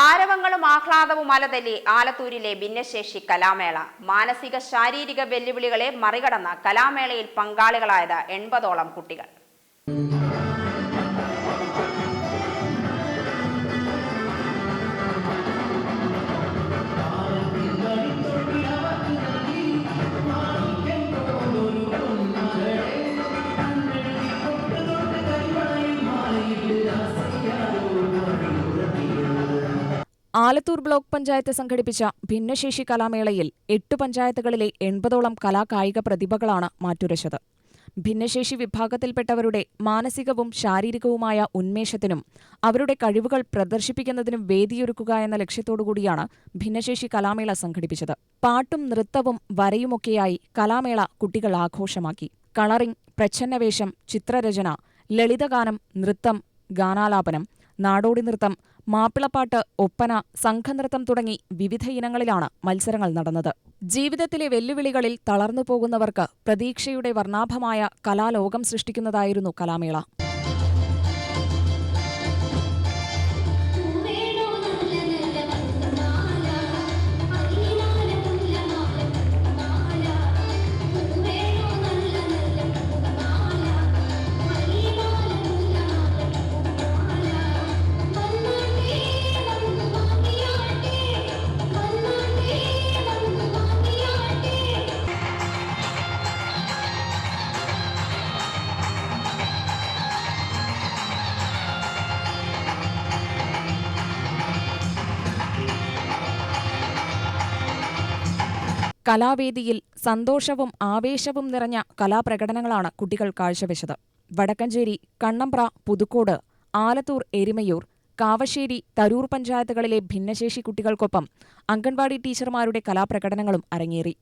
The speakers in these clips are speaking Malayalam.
ആരവങ്ങളും ആഹ്ലാദവും അലതല്ലി ആലത്തൂരിലെ ഭിന്നശേഷി കലാമേള. മാനസിക ശാരീരിക വെല്ലുവിളികളെ മറികടന്ന കലാമേളയിൽ പങ്കാളികളായത് എൺപതോളം കുട്ടികൾ. ആലത്തൂർ ബ്ലോക്ക് പഞ്ചായത്ത് സംഘടിപ്പിച്ച ഭിന്നശേഷി കലാമേളയിൽ എട്ട് പഞ്ചായത്തുകളിലെ എൺപതോളം കലാകായിക പ്രതിഭകളാണ് മാറ്റുരച്ചത്. ഭിന്നശേഷി വിഭാഗത്തിൽപ്പെട്ടവരുടെ മാനസികവും ശാരീരികവുമായ ഉന്മേഷത്തിനും അവരുടെ കഴിവുകൾ പ്രദർശിപ്പിക്കുന്നതിനും വേദിയൊരുക്കുക എന്ന ലക്ഷ്യത്തോടുകൂടിയാണ് ഭിന്നശേഷി കലാമേള സംഘടിപ്പിച്ചത്. പാട്ടും നൃത്തവും വരയുമൊക്കെയായി കലാമേള കുട്ടികൾ ആഘോഷമാക്കി. കളറിംഗ് പ്രച്ഛന്നവേഷം ചിത്രരചന ലളിതഗാനം നൃത്തം ഗാനാലാപനം നാടോടി നൃത്തം മാപ്പിളപ്പാട്ട് ഒപ്പന സംഘനൃത്തം തുടങ്ങി വിവിധ ഇനങ്ങളിലാണ് മത്സരങ്ങൾ നടന്നത്. ജീവിതത്തിലെ വെല്ലുവിളികളിൽ തളർന്നു പോകുന്നവർക്ക് പ്രതീക്ഷയുടെ വർണാഭമായ കലാലോകം സൃഷ്ടിക്കുന്നതായിരുന്നു കലാമേള. കലാവേദിയിൽ സന്തോഷവും ആവേശവും നിറഞ്ഞ കലാപ്രകടനങ്ങളാണ് കുട്ടികൾ കാഴ്ചവെച്ചത്. വടക്കഞ്ചേരി കണ്ണമ്പ്ര പുതുക്കോട് ആലത്തൂർ എരിമയൂർ കാവശ്ശേരി തരൂർ പഞ്ചായത്തുകളിലെ ഭിന്നശേഷി കുട്ടികൾക്കൊപ്പം അംഗൻവാടി ടീച്ചർമാരുടെ കലാപ്രകടനങ്ങളും അരങ്ങേറി.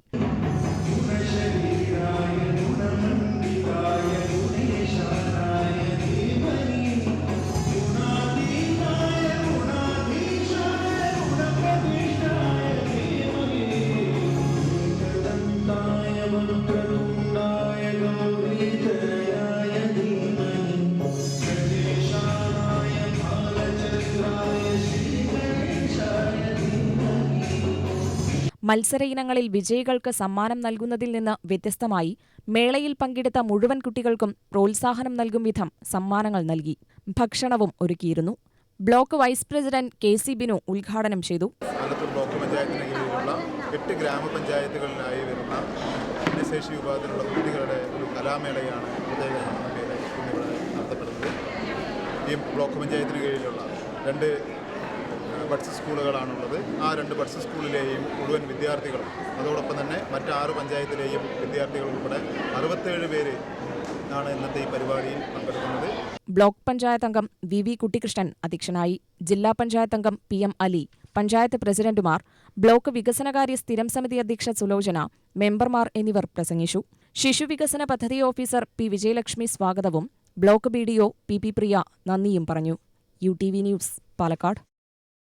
മത്സര ഇനങ്ങളിൽ വിജയികൾക്ക് സമ്മാനം നൽകുന്നതിൽ നിന്ന് വ്യത്യസ്തമായി മേളയിൽ പങ്കെടുത്ത മുഴുവൻ കുട്ടികൾക്കും പ്രോത്സാഹനം നൽകും വിധം സമ്മാനങ്ങൾ നൽകി. ഭക്ഷണവും ഒരുക്കിയിരുന്നു. Block vice president K C Binu ഉദ്ഘാടനം ചെയ്തു. ബ്ലോക്ക് പഞ്ചായത്തിന് കീഴിലുള്ള എട്ട് ഗ്രാമപഞ്ചായത്തുകളിലായി വരുന്ന ഭിന്നശേഷി വിഭാഗത്തിലുള്ള കുട്ടികളുടെ ഒരു കലാമേളയാണ് നടത്തപ്പെടുന്നത്. ഈ ബ്ലോക്ക് പഞ്ചായത്തിന് കീഴിലുള്ള രണ്ട് ബഡ്സ് സ്കൂളുകളാണുള്ളത്. ആ രണ്ട് ബഡ്സ് സ്കൂളിലെയും മുഴുവൻ വിദ്യാർത്ഥികളും അതോടൊപ്പം തന്നെ മറ്റ് ആറ് പഞ്ചായത്തിലെയും വിദ്യാർത്ഥികൾ ഉൾപ്പെടെ അറുപത്തേഴ് പേര് ആണ് ഇന്നത്തെ ഈ പരിപാടിയിൽ പങ്കെടുക്കുന്നത്. ബ്ലോക്ക് പഞ്ചായത്ത് അംഗം വി വി കുട്ടികൃഷ്ണൻ അധ്യക്ഷനായി ജില്ലാ പഞ്ചായത്ത് അംഗം പി എം അലി പഞ്ചായത്ത് പ്രസിഡന്റുമാർ ബ്ലോക്ക് വികസനകാര്യ സ്ഥിരം സമിതി അധ്യക്ഷ സുലോചന മെമ്പർമാർ എന്നിവർ പ്രസംഗിച്ചു. ശിശുവികസന പദ്ധതി ഓഫീസർ പി വിജയലക്ഷ്മി സ്വാഗതവും block B D O P P Priya നന്ദിയും പറഞ്ഞു. U T V news Palakkad.